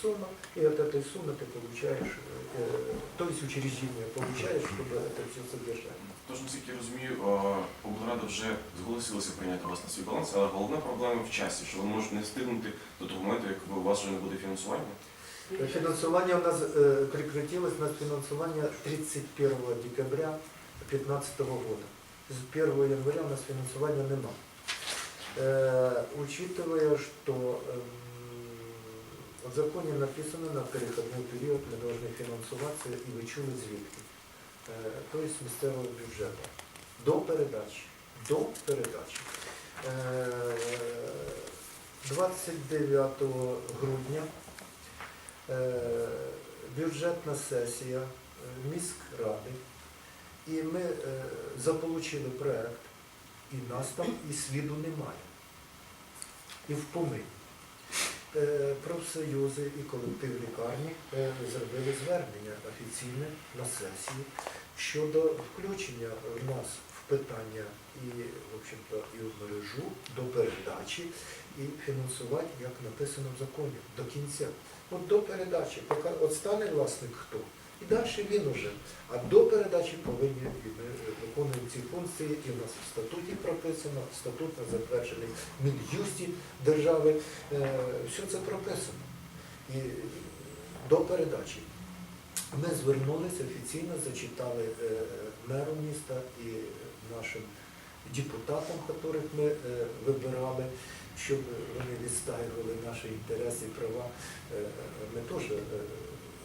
сумма, и от этой суммы ты получаешь, э, то есть учреждение получаешь, чтобы это все содержать. Тож, наскільки я розумію, е, облрада вже зголосилася прийняти вас на свій баланс, але головна проблема в часі, що ви можете не встигнути до того моменту, як у вас вже не буде фінансування. Финансование у нас э, прекратилось, у нас финансование 31 декабря 2015 года. С 1 января у нас финансования нема. Э, учитывая, что эм, в законе написано, на переходной период мы должны финансуватися і ви чули звідки. Е, Тобто з місцевого бюджету. До передачі. До передачі. Е, 29 грудня е, бюджетна сесія е, міськради, і ми е, заполучили проект, і нас там і сліду немає. І в помині. Е, Профсоюзи і колектив лікарні е, зробили звернення офіційне на сесії щодо включення в нас в питання і, в общем-то, і в мережу до передачі і фінансувати, як написано в законі, до кінця. От до передачі, поки от стане власник хто, і далі він уже. А до передачі повинні виконуємо ці функції, і в нас в статуті прописано, статут затверджений Мін'юсті держави, е, все це прописано. І до передачі. Ми звернулися офіційно, зачитали е, меру міста і нашим депутатам, яких ми е, вибирали, щоб вони відстаювали наші інтереси і права. Ми теж,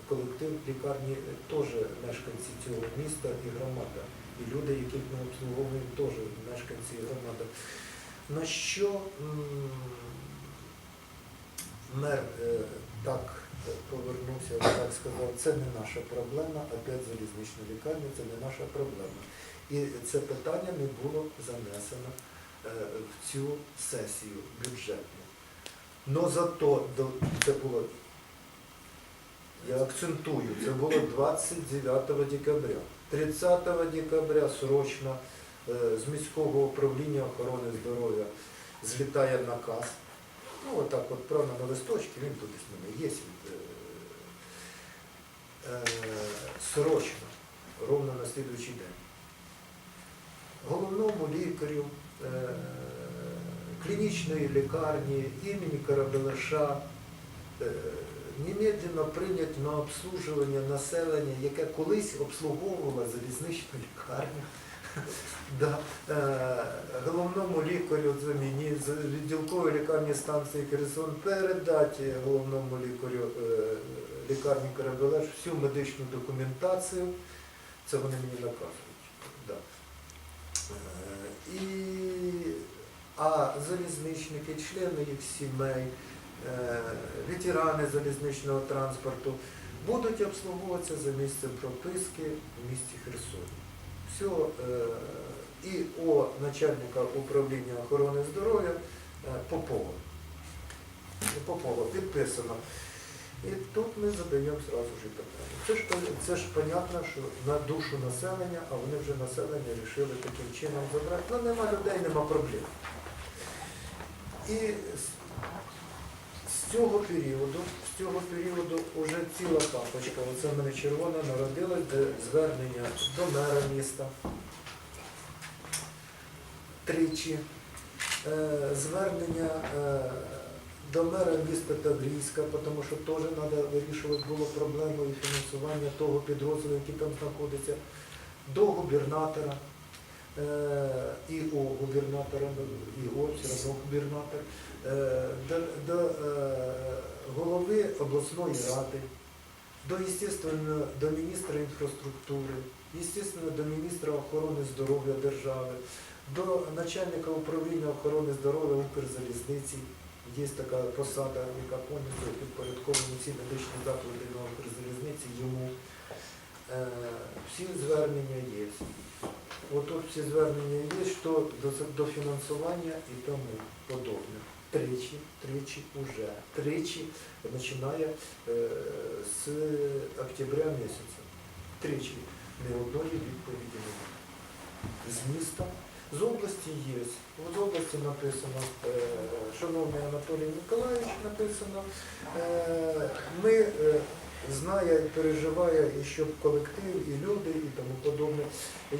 колектив лікарні теж мешканці цього міста і громада. І люди, яких ми обслуговуємо, теж мешканці і громада. На що мер е, так повернувся, так сказав, це не наша проблема, опять залізнична лікарня, це не наша проблема. І це питання не було занесено е, в цю сесію бюджетну. Но зато це було, я акцентую, це було 29 декабря. 30 декабря срочно е, з міського управління охорони здоров'я злітає наказ. Ну, отак от правильно на листочці, він тут мене є. е, е, Срочно, ровно на слідуючий день. Головному лікарю клінічної лікарні імені Карабелаша е, немедленно прийняти на обслужування населення, яке колись обслуговувала залізничну лікарню. Да. Е, Головному лікарю заміні з відділкової лікарні станції Херсон передати головному лікарю е, лікарні Карабелеш всю медичну документацію. Це вони мені наказують. Да. Е, І, а залізничники, члени їх сімей, ветерани залізничного транспорту будуть обслуговуватися за місцем прописки в місті Херсоні. Все, е, і о начальника управління охорони здоров'я е, Попова. Попова підписано. І тут ми задаємо зразу ж питання. Це ж, це ж понятно, що на душу населення, а вони вже населення вирішили таким чином забрати. Ну нема людей, нема проблем. І з, цього періоду, з цього періоду вже ціла папочка, оце в мене червона народилась, звернення до мера міста. Тричі. Е, звернення е, до мера міста Таврійська, тому що теж треба вирішувати було проблему і фінансування того підрозділу, який там знаходиться, до губернатора, і о губернатора, і о, все одно губернатор, е, до, до е, голови обласної ради, до, до міністра інфраструктури, естественно, до міністра охорони здоров'я держави, до начальника управління охорони здоров'я Укрзалізниці. Є така посада, яка повністю підпорядкована всі медичні заклади на Укрзалізниці йому. Е, всі звернення є. Отут всі звернення є, що до, фінансування і тому подобне. Тричі, тричі уже. Тричі починає е, з октября місяця. Тричі. Ні одної відповіді немає. З міста. З області є. З області написано, е, шановний Анатолій Миколаївич, написано, е, ми, зная і переживає, і щоб колектив, і люди, і тому подобне,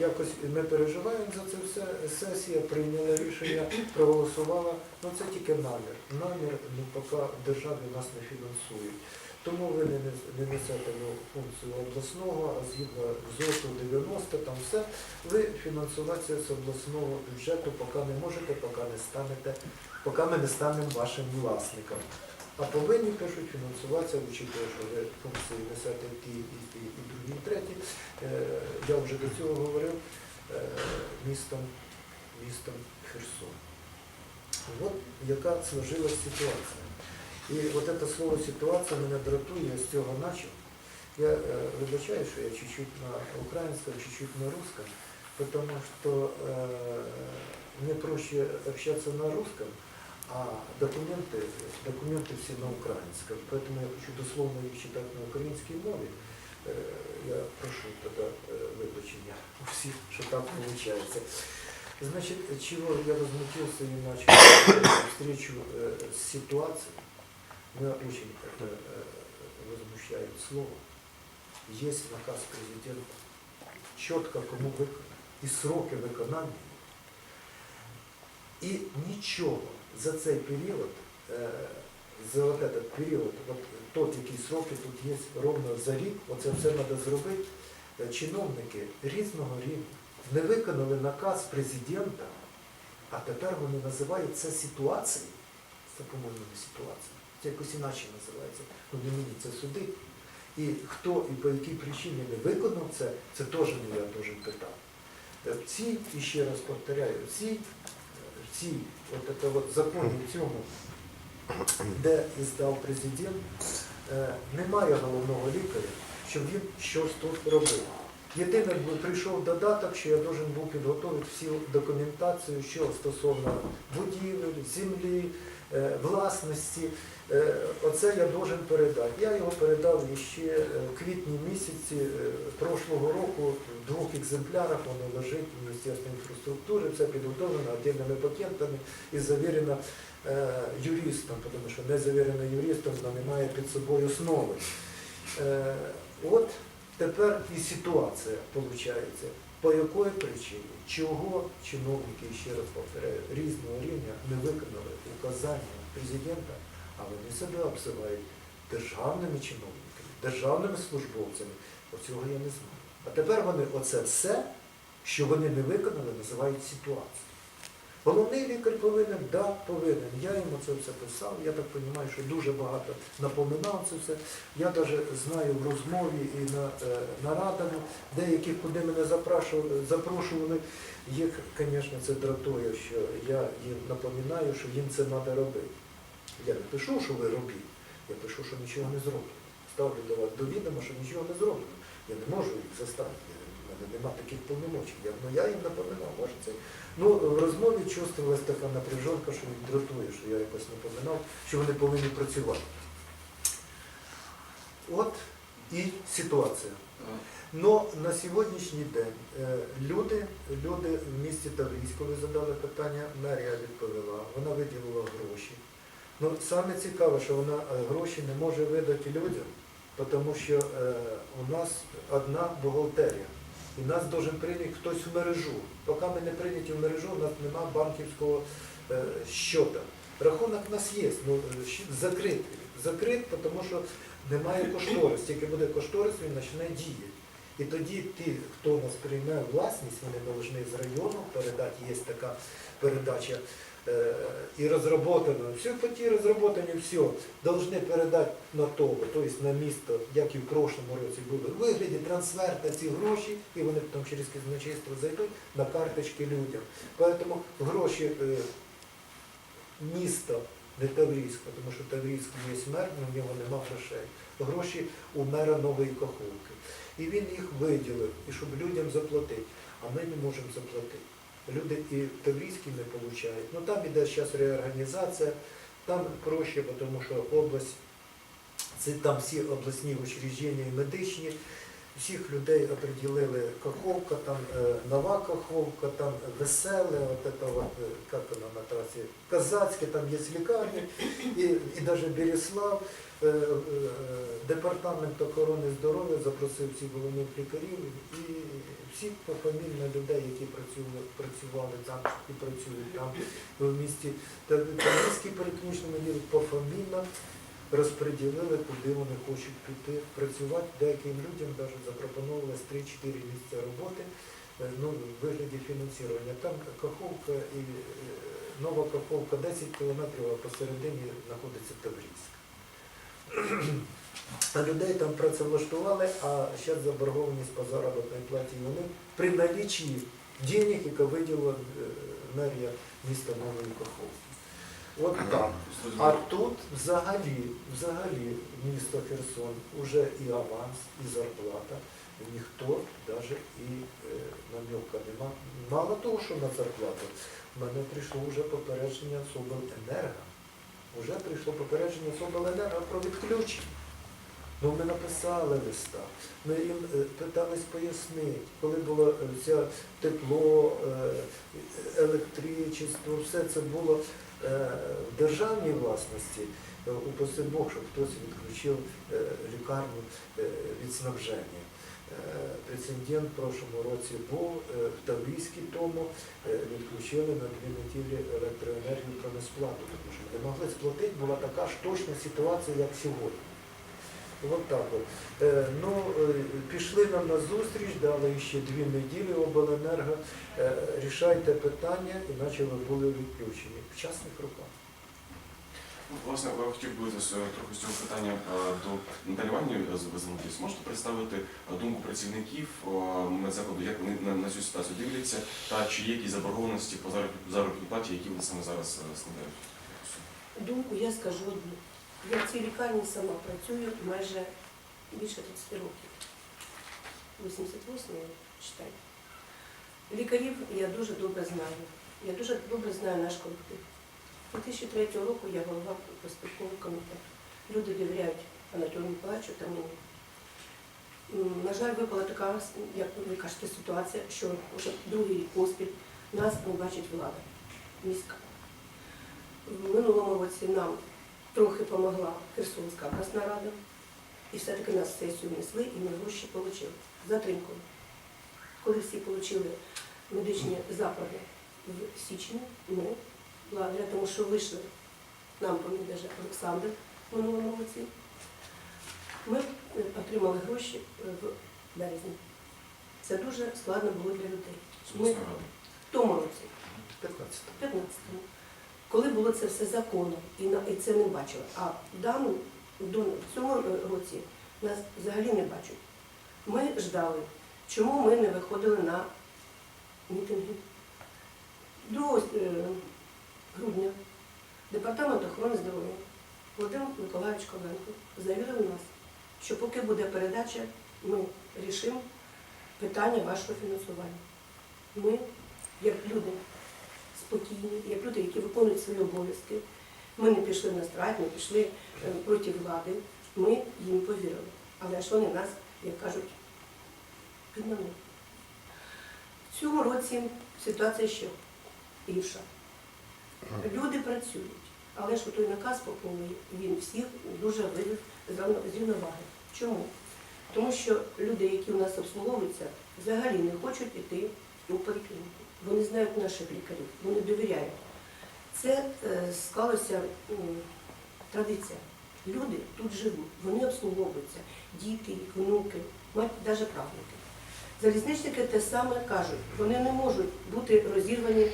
якось ми переживаємо за це все. Сесія прийняла рішення, проголосувала. Ну це тільки намір. Намір, ну поки в державі нас не фінансують. Тому ви не, не несете функцію обласного, а згідно ЗОТу 90, там все, ви фінансуватися з обласного бюджету поки не можете, поки не станете, поки ми не станемо вашим власником А повинні, пишуть, фінансуватися, учитывая, що ви функції несете ті, і ті, і другі, і треті. Е, я вже до цього говорив е, містом, містом Херсон. От яка сложилась ситуація. І от це слово ситуація мене дратує з цього начав. Я э, вибачаю, що я чуть-чуть на українському, чуть-чуть на русском, потому что э, мне проще общаться на русском, а документы, документы все на украинском. Поэтому я хочу дословно їх читати на українській мові. Е, Я прошу тоді е, вибачення у всіх, що так виходить. Значит, чего я возмутился и начал встречу э, с ситуацией, меня очень это э, возмущает слово. Есть наказ президента, четко кому виконати, і сроки виконання. І нічого за цей період, е, за этот період, от тот, які сроки тут є ровно за рік, оце все треба зробити. Е, Чиновники різного рівня не виконали наказ президента, а тепер вони називають це ситуацією. Це, по-моєму, не ситуація. Це якось іначе називається. Ну не мені це судить. І хто і по якій причині не виконав це, це теж не я дуже питав. Е, В цій, і ще раз повторяю, в цій от це от законі цьому, де іздав президент, е, немає головного лікаря, щоб він щось тут робив. Єдине, прийшов додаток, що я должен був підготувати всю документацію, що стосовно будівель, землі, е, власності. Е, Оце я должен передати. Я його передав ще е, в квітні місяці прошлого року в двох екземплярах, воно лежить в Міністерстві інфраструктури, все підготовлено отдельними пакетами і завірено юристом, тому що не завірено юристом, вона не має під собою основи. От тепер і ситуація виходить. По якої причині, чого чиновники, ще раз повторяю, різного рівня не виконали указання президента, а вони себе обзивають державними чиновниками, державними службовцями. Оцього я не знаю. А тепер вони оце все, що вони не виконали, називають ситуацією. Головний лікар повинен, да, повинен. Я йому це все писав. Я так розумію, що дуже багато напоминав це все. Я навіть знаю в розмові і на е, нарадах, деяких, куди мене запрошували, їх, звісно, це дратує, що я їм напоминаю, що їм це треба робити. Я не пишу, що ви робіть, я пишу, що нічого не зроблено. Ставлю до вас до відома, що нічого не зроблено. Я не можу їх заставити. Мене немає таких повномочень. Я, ну, я їм напоминав, може це. Ну, в розмові чувствувалася така напряженка, що їх дратує, що я якось напоминав, що вони повинні працювати. От і ситуація. Но на сьогоднішній день е, люди, люди в місті Таврійську, задали питання, мерія відповіла, вона виділила гроші. Ну, саме цікаве, що вона е, гроші не може видати людям, тому що е, у нас одна бухгалтерія. І нас должен прийняти хтось в мережу. Поки ми не прийняті в мережу, у нас немає банківського е, щота. Рахунок у нас є, ну, закритий. Закрит, тому що немає кошторис. Тільки буде кошторис, він почне діяти. І тоді ті, хто нас приймає власність, вони повинні з району передати, є така передача е, і розроблено. Все тій розроблені, все, повинні передати на того, тобто на місто, як і в прошлому році було, в вигляді трансферта ці гроші, і вони потім через казначейство зайдуть на карточки людям. Тому гроші е, міста, не Таврійськ, тому що Таврійськ є мер, але в нього нема грошей. Гроші у мера Нової Каховки. І він їх виділив, і щоб людям заплатити. А ми не можемо заплатити. Люди і в Таврійській не отримують. Ну там іде зараз реорганізація, там проще, тому що область, це там всі обласні учреждення і медичні, всіх людей определили Каховка, там е, Нова Каховка, там Веселе, от это вот, е, як вона на трасі, Казацьке, там є лікарні, і, і навіть Береслав, е, департамент охорони здоров'я запросив всіх головних лікарів і всіх пофамільно людей, які працювали, працювали там і працюють там в місті Таврійський переключний відділ пофамільно розподілили, куди вони хочуть піти працювати. Деяким людям навіть запропонувалось 3-4 місця роботи е, ну, в вигляді фінансування. Там Каховка і е, Нова Каховка 10 кілометрів, а посередині знаходиться Таврійськ. А людей там працевлаштували, а зараз заборгованість по заробітній платі вони при налічі денег, яка виділила е, мерія міста Нової Каховки. От так. А тут взагалі, взагалі місто Херсон уже і аванс, і зарплата. Ніхто навіть і е, намека нема. Мало того, що на зарплату, в мене прийшло вже попередження з обленерго. Уже прийшло попередження з обленерго про відключення. Ну, ми написали листа, ми їм е, питались пояснити, коли було е, тепло, е, електричество, все це було е, в державній власності, е, упаси Бог, щоб хтось відключив е, лікарню е, від снабження. Е, Прецедент в прошлому році був е, в Таврійській тому е, відключили на дві неділі електроенергію про несплату, тому що не могли сплатити, була така ж точна ситуація, як сьогодні. От так от. Е, ну, е, пішли нам на зустріч, дали ще дві неділі обленерго. Е, рішайте питання, іначе ви були відключені. В частних руках. Ну, Власне, я хотів би трохи з цього питання до Наталі Іванівни звернутися. Можете представити думку працівників медзакладу, як вони на, цю ситуацію дивляться, та чи є якісь заборгованості по зароб- заробітній платі, які вони саме зараз складають? Думку я скажу одну. Я в цій лікарні сама працюю майже більше 30 років. 88 читаю. Лікарів я дуже добре знаю. Я дуже добре знаю наш колектив. 2003 року я голова проспілкового комітету. Люди довіряють Анатолію Миколаївичу та мені. На жаль, випала така, як ви кажете, ситуація, що вже другий поспіль нас не бачить влада міська. В минулому році нам трохи допомогла Херсонська обласна рада, і все-таки нас сесію внесли, і ми гроші отримали затримкою. Коли всі отримали медичні заклади в січні, ми, благодаря тому, що вийшли, нам поміг Олександр в минулому році, ми отримали гроші в березні. Це дуже складно було для людей. Ради? В тому році. 15-му, коли було це все законом, і, це не бачили. А в в цьому році нас взагалі не бачать. Ми ждали, чому ми не виходили на мітинги. 2 е, грудня департамент охорони здоров'я Володимир Миколаївич Ковенко завірив нас, що поки буде передача, ми рішимо питання вашого фінансування. Ми, як люди, спокійні, як люди, які виконують свої обов'язки. Ми не пішли на страйк, не пішли е, проти влади. Ми їм повірили. Але ж вони нас, як кажуть, підманули. В цьому році ситуація ще гірша. Люди працюють, але ж той наказ поповний, він всіх дуже вивів з рівноваги. Чому? Тому що люди, які у нас обслуговуються, взагалі не хочуть йти у поліклініку. Вони знають наших лікарів, вони довіряють. Це е, склалася традиція. Люди тут живуть, вони обслуговуються, діти, їх, внуки, навіть правнуки. Залізничники те саме кажуть, вони не можуть бути розірвані.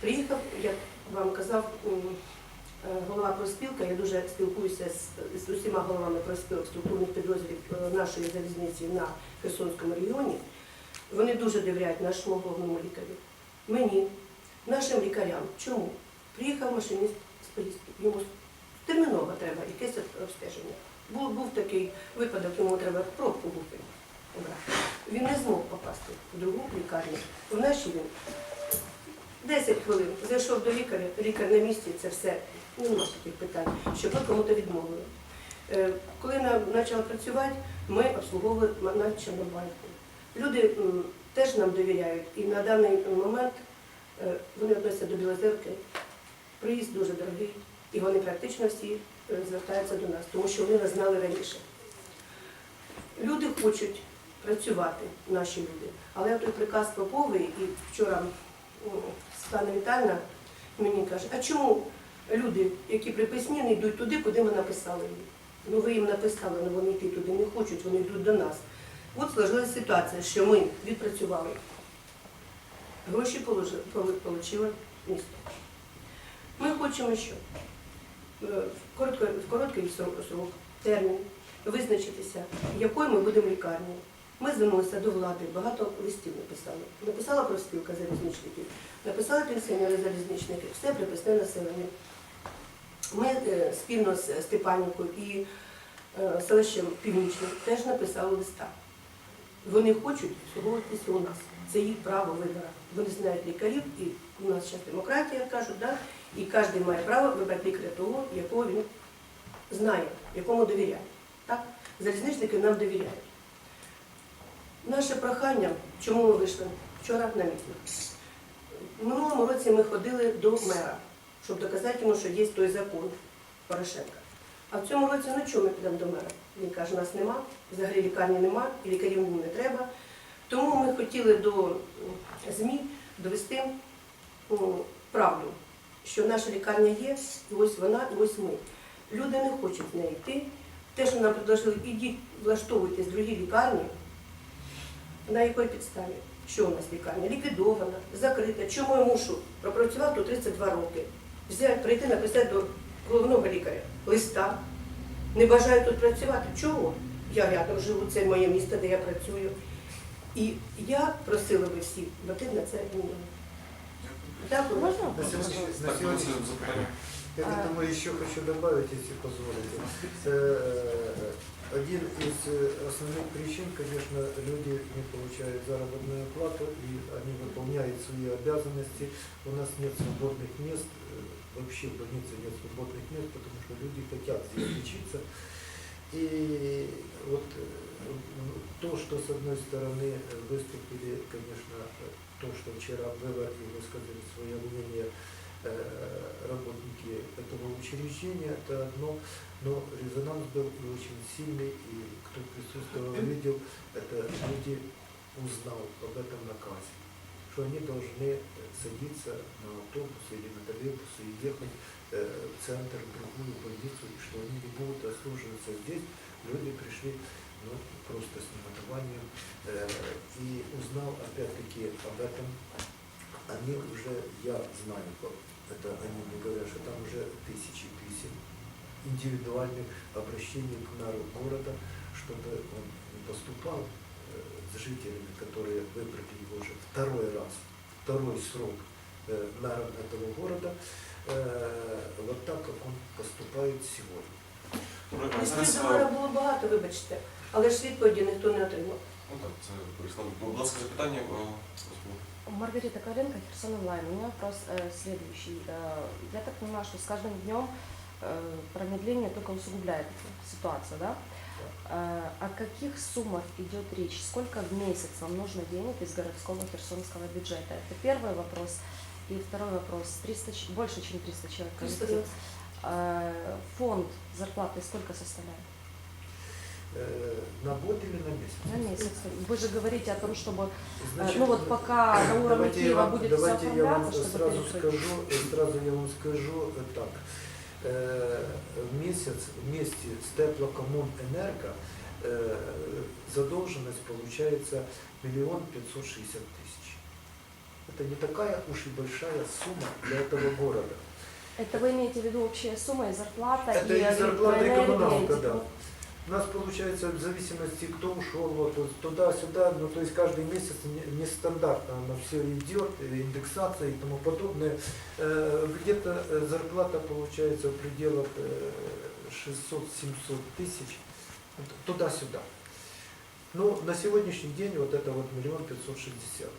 Приїхав, як вам казав е, голова проспілка, я дуже спілкуюся з, з усіма головами проспілок структурних підрозділів е, нашої залізниці на Херсонському регіоні. Вони дуже довіряють нашому головному лікарю. Мені, нашим лікарям. Чому? Приїхав машиніст з поїздки, йому терміново треба якесь обстеження. Був, був такий випадок, йому треба пробку обрати. Він не змог попасти в другу лікарню. В нашій він 10 хвилин зайшов до лікаря, лікар на місці, це все. Ну, Нема таких питань, щоб ми кому-то відмовили. Е, Коли я почала працювати, ми обслуговували навіть Чорнобайку. Люди м, теж нам довіряють, і на даний момент е, вони відносяться до Білозерки. Приїзд дуже дорогий, і вони практично всі е, звертаються до нас, тому що вони нас знали раніше. Люди хочуть працювати, наші люди. Але той приказ Попової, і вчора Світлана Вітальна мені каже, а чому люди, які приписні, не йдуть туди, куди ми написали їм? Ну ви їм написали, але вони йти туди не хочуть, вони йдуть до нас. От сложилася ситуація, що ми відпрацювали. Гроші отримало місто. Ми хочемо що? Е, В коротко- в короткий срок, термін, визначитися, якою ми будемо лікарнею. Ми звернулися до влади, багато листів написали. Написала профспілка залізничників, написали пенсіонери залізничники, все приписне населення. Ми е, спільно з Степанівкою і е, селищем Північним теж написали листа. Вони хочуть обслуговуватися у нас. Це їх право вибору. Вони знають лікарів, і у нас зараз демократія кажуть, да? і кожен має право вибрати лікаря того, якого він знає, якому довіряє. Так? Залізничники нам довіряють. Наше прохання, чому ми вийшли вчора на мітинг? В минулому році ми ходили до мера, щоб доказати йому, що є той закон Порошенка. А в цьому році ну чому ми підемо до мера? Він каже, нас нема, взагалі лікарні нема, і лікарів йому не треба. Тому ми хотіли до ЗМІ довести правду, що наша лікарня є, і ось вона, і ось ми. Люди не хочуть в неї йти. Те, що нам предложили, ідіть, влаштовуйтесь в другій лікарні, на якій підставі? Що у нас лікарня? Ліквідована, закрита. Чому я мушу пропрацювати тут 32 роки? Взяти, прийти, написати до головного лікаря листа. Не бажаю тут працювати. Чого? Я рядом живу, це моє місто, де я працюю. І я просила би всіх обратити на це внимание. Дякую. Можно На вопрос? сегодняшний, пожалуйста? на Так, сегодняшний виносили запитання. Я к этому еще хочу добавить, если позволите. Э, Один из э, основных причин, конечно, люди не получают заработную плату, и они выполняют свои обязанности. У нас нет свободных мест, э, вообще в больнице нет свободных мест, потому что люди хотят здесь лечиться. И вот э, то, что с одной стороны э, выступили, конечно, э, то, что вчера было, и высказали свое мнение э, работники этого учреждения, это одно, но резонанс был и очень сильный, и кто присутствовал, видел, это люди узнал об этом наказе, что они должны садиться на автобус или на троллейбус и ехать э, в центр, в другую больницу, и что они не будут отслуживаться здесь. Люди пришли ну, просто с немотованием э, и узнал опять-таки об этом. Они уже, я знаю, это они мне говорят, что там уже тысячи писем, индивидуальных обращений к мэру города, чтобы он поступал с жителями, которые выбрали его уже второй раз, второй срок э, мэром этого города, э, вот так, как он поступает сегодня. Добре, а Листів зараз, до е, мера було багато, вибачте, але ж відповіді ніхто не отримав. Ну так, це корисно. Будь ласка, запитання. е, Господи. Маргарита Коваленко, Херсон онлайн. У меня вопрос э, следующий. Э, я так понимаю, что с каждым днем э, промедление только усугубляет ситуацию, да? Э, о каких суммах идет речь? Сколько в месяц вам нужно денег из городского херсонского бюджета? Это первый вопрос. И второй вопрос. 300, ч- больше, чем 300 человек. коллектив. Э, Фонд зарплаты сколько составляет? Э, На год или на месяц? На месяц. Вы же говорите о том, чтобы Значит, ну вот пока на уровне Киева вам, будет все давайте я вам оформляться, чтобы сразу перестроить. скажу, сразу я вам скажу так. Э, В месяц вместе с Теплокоммунэнерго э, задолженность получается миллион пятьсот шестьдесят тысяч. Это не такая уж и большая сумма для этого города. Это вы имеете в виду общая сумма и зарплата, Это и и зарплата, и электроэнергия, коммуналка, и да. У нас получается в зависимости, кто ушел вот, вот туда-сюда, ну то есть каждый месяц не- нестандартно оно все идет, и индексация и тому подобное. Э, Где-то э, зарплата получается в пределах э, 600-700 тысяч, туда-сюда. Ну, на сегодняшний день вот это вот миллион пятьсот шестьдесят.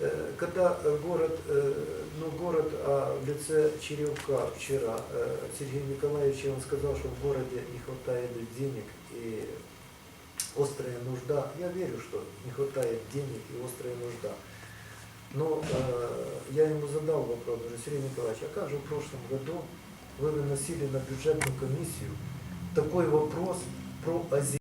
Э, Когда э, город, э, ну город а в лице Черевка вчера, Сергей Николаевич, он сказал, что в городе не хватает денег и острая нужда. Я верю, что не хватает денег и острая нужда. Но э, я ему задал вопрос, говорю, Сергей Николаевич, а как же в прошлом году вы выносили на бюджетную комиссию такой вопрос про озеро?